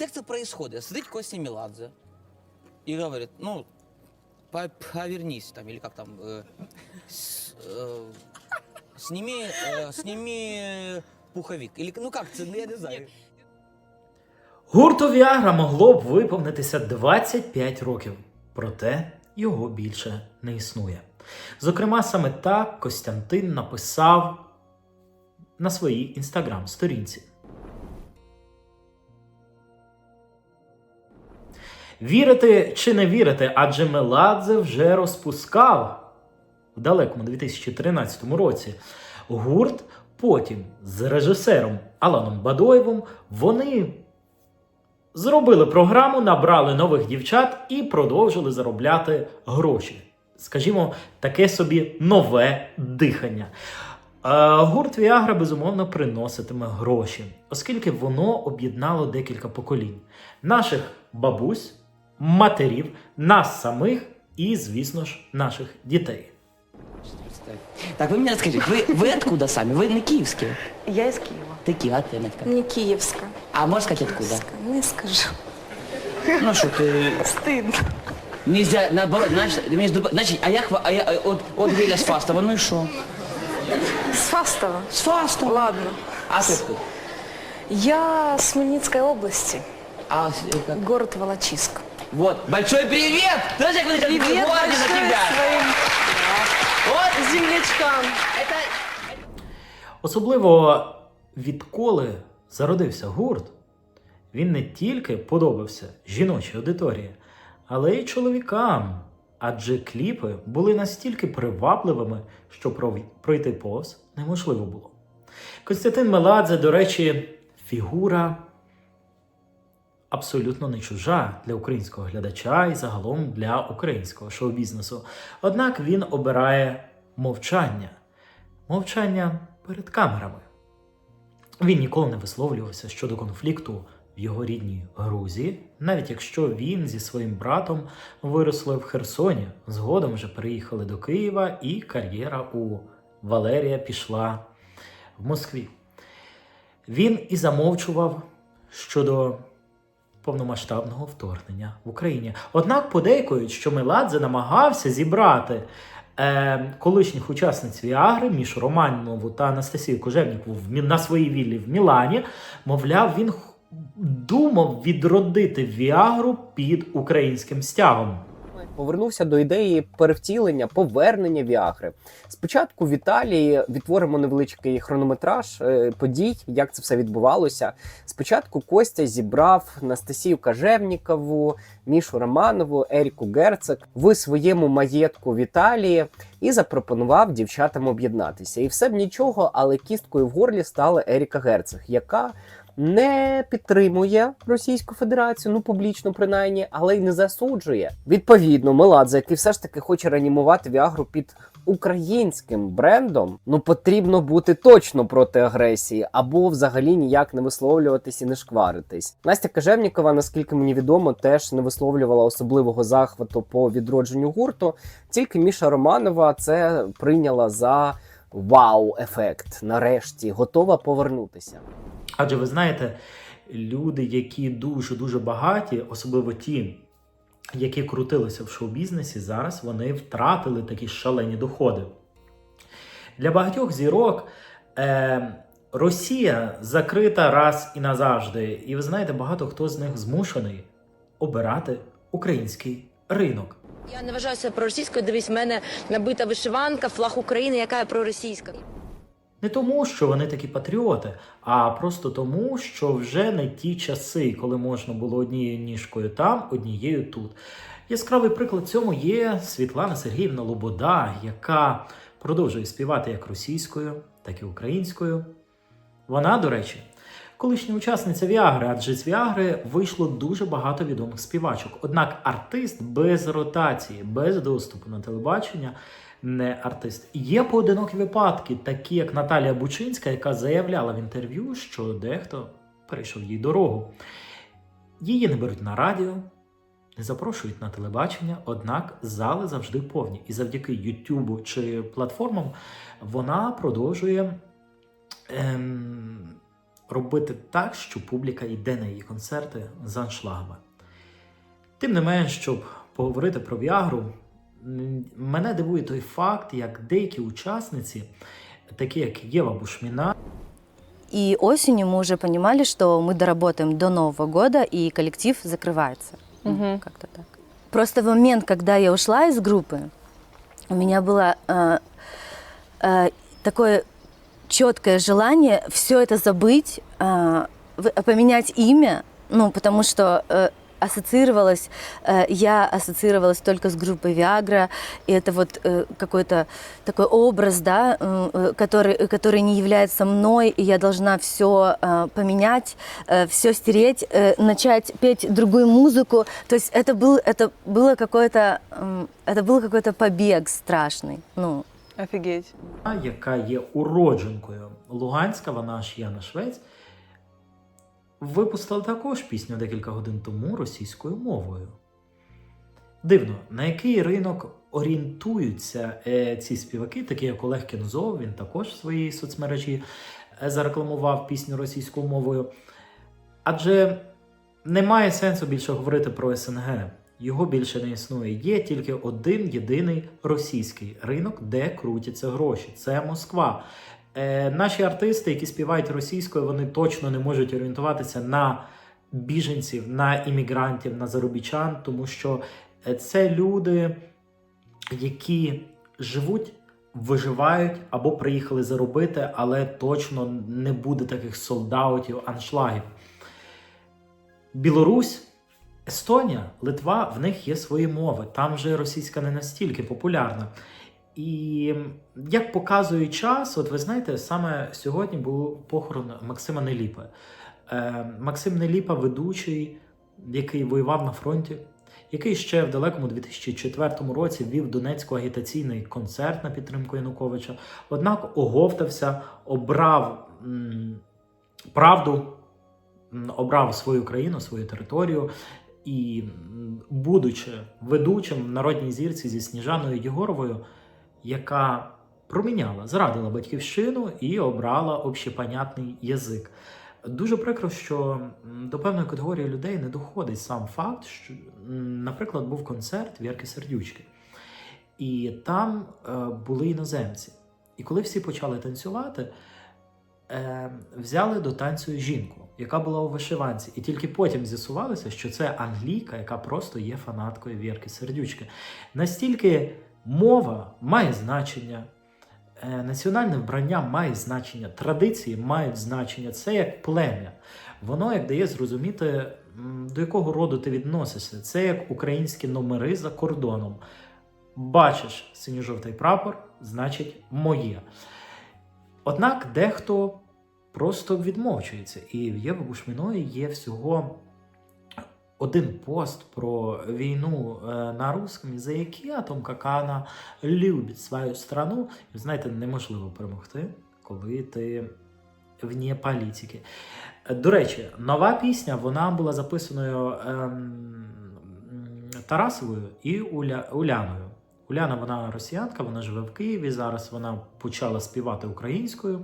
Как-то происходит. Сидит Костя Меладзе и говорит, ну, по- повернись там, или как там, э, с- э, сними, э, сними пуховик. Или, ну как, це, ну, я не знаю. Гурту Віагра могло б виповнитися 25 років, проте його більше не існує. Зокрема, саме так Костянтин написав на своїй інстаграм-сторінці. Вірити чи не вірити, адже Меладзе вже розпускав в далекому 2013 році гурт. Потім з режисером Аланом Бадоєвим вони зробили програму, набрали нових дівчат і продовжили заробляти гроші. Скажімо, таке собі нове дихання. Е, Гурт Віагра безумовно приноситиме гроші, оскільки воно об'єднало декілька поколінь: наших бабусь, матерів, нас самих і, звісно ж, наших дітей. Так, вы мне расскажите, вы, вы откуда сами? Вы не киевские? Я из Киева. Ты Киев, а ты, Надька? Не Киевска. А можешь сказать откуда? Не скажу. Ну что ты... Стыдно. Нельзя, наоборот, значит, между, значит, а я, хва- а я э, от, от Геля с Фастова, ну и что? С Фастова. С Фастова. Ладно. А ты откуда? Я с Хмельницкой области. А, э, как? Город Волочиск. Вот, большой привет! Знаешь, как Привет гордимся за тебя? своим Вот, землячкам. это... Особливо відколи зародився гурт, він не тільки подобався жіночій аудиторії, але й чоловікам. Адже кліпи були настільки привабливими, що пров- пройти повз неможливо було. Костянтин Меладзе, до речі, фігура абсолютно не чужа для українського глядача і загалом для українського шоу-бізнесу. Однак він обирає мовчання мовчання перед камерами. Він ніколи не висловлювався щодо конфлікту в його рідній Грузії, навіть якщо він зі своїм братом виросли в Херсоні, згодом вже переїхали до Києва, і кар'єра у Валерія пішла в Москві. Він і замовчував щодо повномасштабного вторгнення в Україні. Однак подейкують, що Меладзе намагався зібрати е, колишніх учасниць Віагри між Романову та Анастасію Кожевнікову на своїй віллі в Мілані. Мовляв, він думав відродити Віагру під українським стягом. Повернувся до ідеї перевтілення, повернення Віагри. Спочатку в Італії відтворимо невеличкий хронометраж е, подій, як це все відбувалося. Спочатку Костя зібрав Настасію Кажевнікову, Мішу Романову, Еріку Герцек в своєму маєтку в Італії і запропонував дівчатам об'єднатися. І все б нічого, але кісткою в горлі стала Еріка Герцег, яка не підтримує Російську Федерацію, ну публічно принаймні, але й не засуджує. Відповідно, Меладзе, який все ж таки хоче реанімувати Віагру під українським брендом, ну потрібно бути точно проти агресії, або взагалі ніяк не висловлюватись і не шкваритись. Настя Кажевнікова, наскільки мені відомо, теж не висловлювала особливого захвату по відродженню гурту. Тільки Міша Романова це прийняла за вау-ефект. Нарешті готова повернутися. Адже ви знаєте, люди, які дуже дуже багаті, особливо ті, які крутилися в шоу-бізнесі, зараз вони втратили такі шалені доходи. Для багатьох зірок е, Росія закрита раз і назавжди. І ви знаєте, багато хто з них змушений обирати український ринок. Я не вважаю себе проросійською. Дивись, в мене набита вишиванка, флаг України, яка є проросійська. Не тому, що вони такі патріоти, а просто тому, що вже не ті часи, коли можна було однією ніжкою там, однією тут. Яскравий приклад цьому є Світлана Сергіївна Лобода, яка продовжує співати як російською, так і українською. Вона, до речі, колишня учасниця Віагри, адже з Віагри вийшло дуже багато відомих співачок. Однак артист без ротації, без доступу на телебачення не артист. Є поодинокі випадки, такі як Наталія Бучинська, яка заявляла в інтерв'ю, що дехто перейшов їй дорогу. Її не беруть на радіо, не запрошують на телебачення, однак зали завжди повні. І завдяки Ютубу чи платформам вона продовжує ем, робити так, що публіка йде на її концерти з аншлагами. Тим не менш, щоб поговорити про Віагру, м, мене дивує той факт, як деякі учасниці, такі як Єва Бушміна, И осенью мы уже понимали, что мы доработаем до Нового года, и коллектив закрывается. Ну, Мгм. Как-то так. Просто в момент, когда я ушла из группы, у меня было э, э, такое четкое желание все это забыть, э, в- поменять имя, ну, потому что э, ассоциировалась, э, я ассоциировалась только с группой Viagra, и это вот э, какой-то такой образ, да, э, э, который, который не является мной, и я должна все поменять, все стереть, э, начать петь другую музыку. То есть это был, это было какое-то, это был какой-то побег страшный. Ну, Офігеть. яка є уродженкою Луганська, вона ж Яна Швець, випустила також пісню декілька годин тому російською мовою. Дивно, на який ринок орієнтуються е, ці співаки, такі як Олег Кензов, він також в своїй соцмережі е, зарекламував пісню російською мовою. Адже немає сенсу більше говорити про СНГ. Його більше не існує. Є тільки один єдиний російський ринок, де крутяться гроші. Це Москва. Е, наші артисти, які співають російською, вони точно не можуть орієнтуватися на біженців, на іммігрантів, на заробітчан, тому що е, це люди, які живуть, виживають або приїхали заробити, але точно не буде таких солдаутів, аншлагів. Білорусь, Естонія, Литва, в них є свої мови. Там же російська не настільки популярна. І як показує час, от ви знаєте, саме сьогодні був похорон Максима Неліпа. Е, Максим Неліпа, ведучий, який воював на фронті, який ще в далекому 2004 році вів Донецьку агітаційний концерт на підтримку Януковича. Однак оговтався, обрав м, правду, обрав свою країну, свою територію. І, будучи ведучим в народній зірці зі Сніжаною Єгоровою, яка проміняла, зрадила батьківщину і обрала общепонятний язик. Дуже прикро, що до певної категорії людей не доходить сам факт, що, наприклад, був концерт Вірки Сердючки, і там е, були іноземці. І коли всі почали танцювати, е, взяли до танцю жінку, яка була у вишиванці, і тільки потім з'ясувалося, що це англійка, яка просто є фанаткою Вірки Сердючки. Настільки мова має значення, е, національне вбрання має значення, традиції мають значення. Це як плем'я. Воно як дає зрозуміти, до якого роду ти відносишся. Це як українські номери за кордоном. Бачиш синьо-жовтий прапор, значить моє. Однак дехто просто відмовчується. І в Єви Бушміної є всього один пост про війну е, на русском язикі, о том, як вона любить свою страну. І, знаєте, неможливо перемогти, коли ти вне політики. До речі, нова пісня вона була записаною ем, Тарасовою і Уля, Уляною. Уляна, вона росіянка, вона живе в Києві. Зараз вона почала співати українською.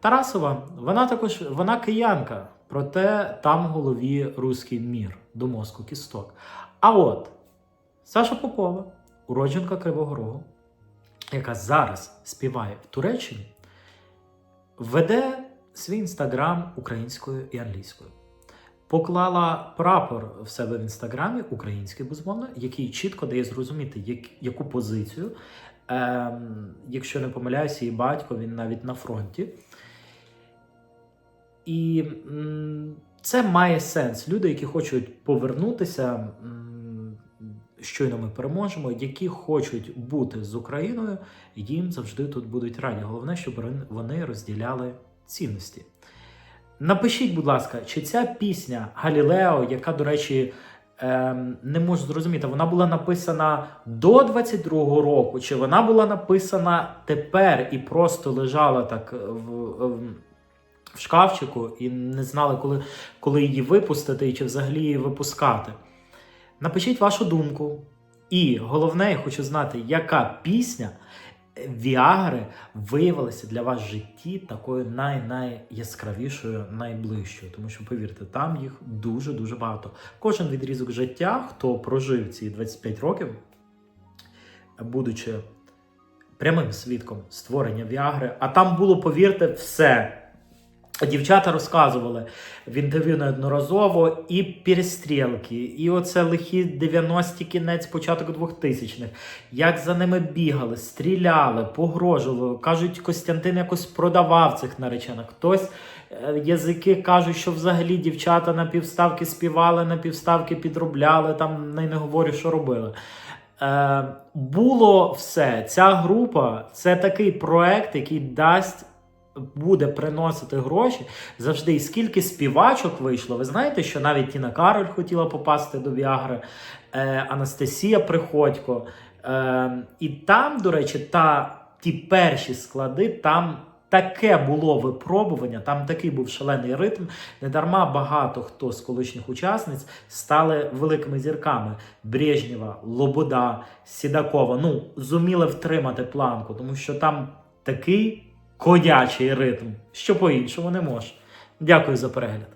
Тарасова, вона також вона киянка, проте там в голові руський мір до мозку кісток. А от Саша Попова, уродженка Кривого Рогу, яка зараз співає в Туреччині, веде свій інстаграм українською і англійською. Поклала прапор в себе в інстаграмі, український, безумовно, який чітко дає зрозуміти, як, яку позицію. Ем, якщо не помиляюся, її батько він навіть на фронті. І це має сенс. Люди, які хочуть повернутися, щойно ми переможемо, які хочуть бути з Україною, їм завжди тут будуть раді. Головне, щоб вони розділяли цінності. Напишіть, будь ласка, чи ця пісня Галілео, яка, до речі, ем, не можу зрозуміти, вона була написана до 22-го року, чи вона була написана тепер і просто лежала так в, в, в шкафчику і не знали, коли, коли її випустити і чи взагалі її випускати. Напишіть вашу думку. І головне, я хочу знати, яка пісня Віагри виявилися для вас в житті такою най-найяскравішою, найближчою. Тому що, повірте, там їх дуже-дуже багато. Кожен відрізок життя, хто прожив ці 25 років, будучи прямим свідком створення Віагри, а там було, повірте, все. Дівчата розказували в інтерв'ю неодноразово і перестрілки, і оце лихі 90-ті кінець, початок 2000-х, як за ними бігали, стріляли, погрожували. Кажуть, Костянтин якось продавав цих наречених. Хтось е, язики кажуть, що взагалі дівчата на півставки співали, на півставки підробляли, там не, говорю, що робили. Е, було все. Ця група це такий проект, який дасть буде приносити гроші завжди. І скільки співачок вийшло, ви знаєте, що навіть Тіна Кароль хотіла попасти до Віагри, е, Анастасія Приходько. Е, і там, до речі, та, ті перші склади, там таке було випробування, там такий був шалений ритм. Недарма багато хто з колишніх учасниць стали великими зірками. Брежнєва, Лобода, Сідакова. Ну, зуміли втримати планку, тому що там такий Кодячий ритм, що по-іншому не може. Дякую за перегляд.